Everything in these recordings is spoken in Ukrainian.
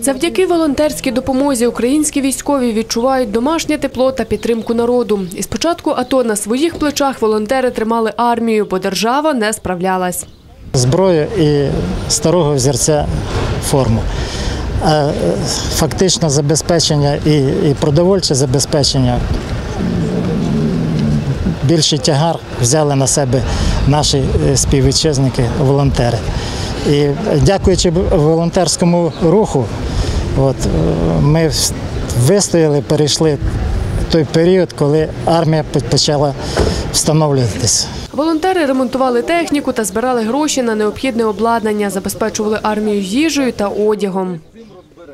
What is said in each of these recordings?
Завдяки волонтерській допомозі українські військові відчувають домашнє тепло та підтримку народу. І спочатку АТО на своїх плечах волонтери тримали армію, бо держава не справлялась. зброю і старого взірця форму. Е, фактично забезпечення і, і продовольче забезпечення більший тягар взяли на себе наші е, співвітчизники, волонтери. І дякуючи волонтерському руху, от, е, ми вистояли, перейшли той період, коли армія почала встановлюватися. Волонтери ремонтували техніку та збирали гроші на необхідне обладнання, забезпечували армію їжею та одягом.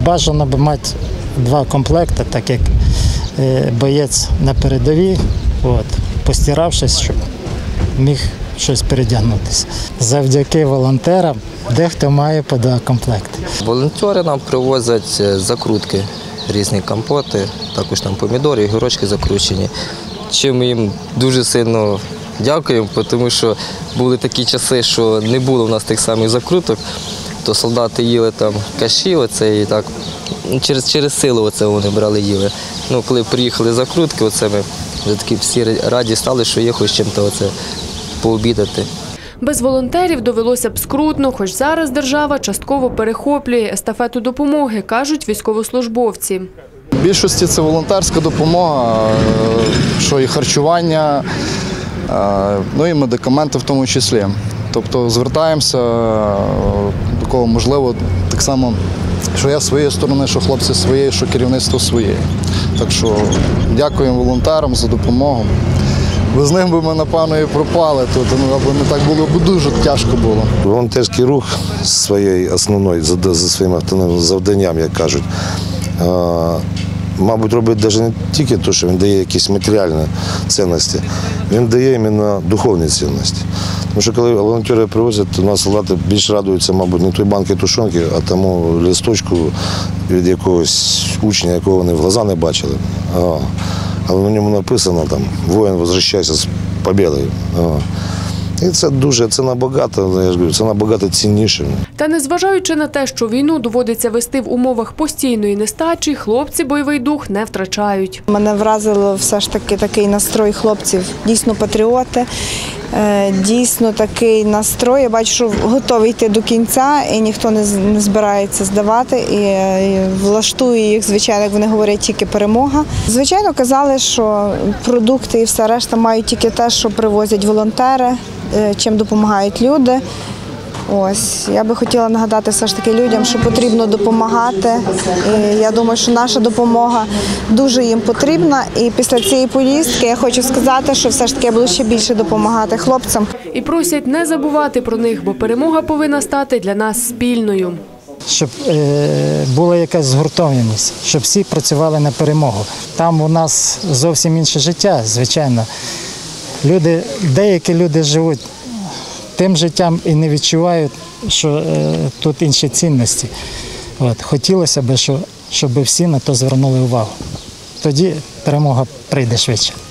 Бажано би мати два комплекти, так як е, боєць на передовій, от, постиравшись, щоб міг щось передягнутися. Завдяки волонтерам дехто має два. Волонтери нам привозять е, закрутки, різні компоти, також там помідори, огірочки закручені. Чим їм дуже сильно дякуємо, тому що були такі часи, що не було в нас тих самих закруток, то солдати їли там каші, оце і так через, через силу оце вони брали їли. Ну, коли приїхали закрутки, оце ми вже такі всі раді стали, що є хоч чим-то оце пообідати. Без волонтерів довелося б скрутно, хоч зараз держава частково перехоплює естафету допомоги, кажуть військовослужбовці. В більшості це волонтерська допомога, е, що і харчування, е, ну і медикаменти в тому числі. Тобто звертаємося е, до кого можливо так само, що я з своєї сторони, що хлопці своєї, що керівництво своєї. Так що дякуємо волонтерам за допомогу. Без них би ми, напевно, і пропали тут, ну, аби не так було, бо дуже тяжко було. Волонтерський рух своєю основною зада- за своїм автономним завданням, як кажуть, е, мабуть, робить навіть не тільки те, що він дає якісь матеріальні цінності, він дає іменно духовні цінності. Тому що коли волонтери привозять, то нас солдати більш радуються, мабуть, не той банки тушонки, а тому листочку від якогось учня, якого вони в глаза не бачили. А, Але на ньому написано там воїн возвращайся з побєдою. І це дуже, це набагато, я ж говорю, це набагато цінніше. Та незважаючи на те, що війну доводиться вести в умовах постійної нестачі, хлопці бойовий дух не втрачають. Мене вразило все ж таки такий настрой хлопців, дійсно патріоти, дійсно такий настрой. Я бачу, що готові йти до кінця, і ніхто не збирається здавати. І е, влаштує їх, звичайно, як вони говорять, тільки перемога. Звичайно, казали, що продукти і все решта мають тільки те, що привозять волонтери, е, чим допомагають люди. Ось я би хотіла нагадати все ж таки людям, що потрібно допомагати. І я думаю, що наша допомога дуже їм потрібна. І після цієї поїздки я хочу сказати, що все ж таки я буду ще більше допомагати хлопцям. І просять не забувати про них, бо перемога повинна стати для нас спільною. щоб е, була якась згуртованість, щоб всі працювали на перемогу. Там у нас зовсім інше життя, звичайно. Люди, деякі люди живуть тим життям і не відчувають, що е, тут інші цінності. От, хотілося б, що, щоб всі на то звернули увагу. Тоді перемога прийде швидше.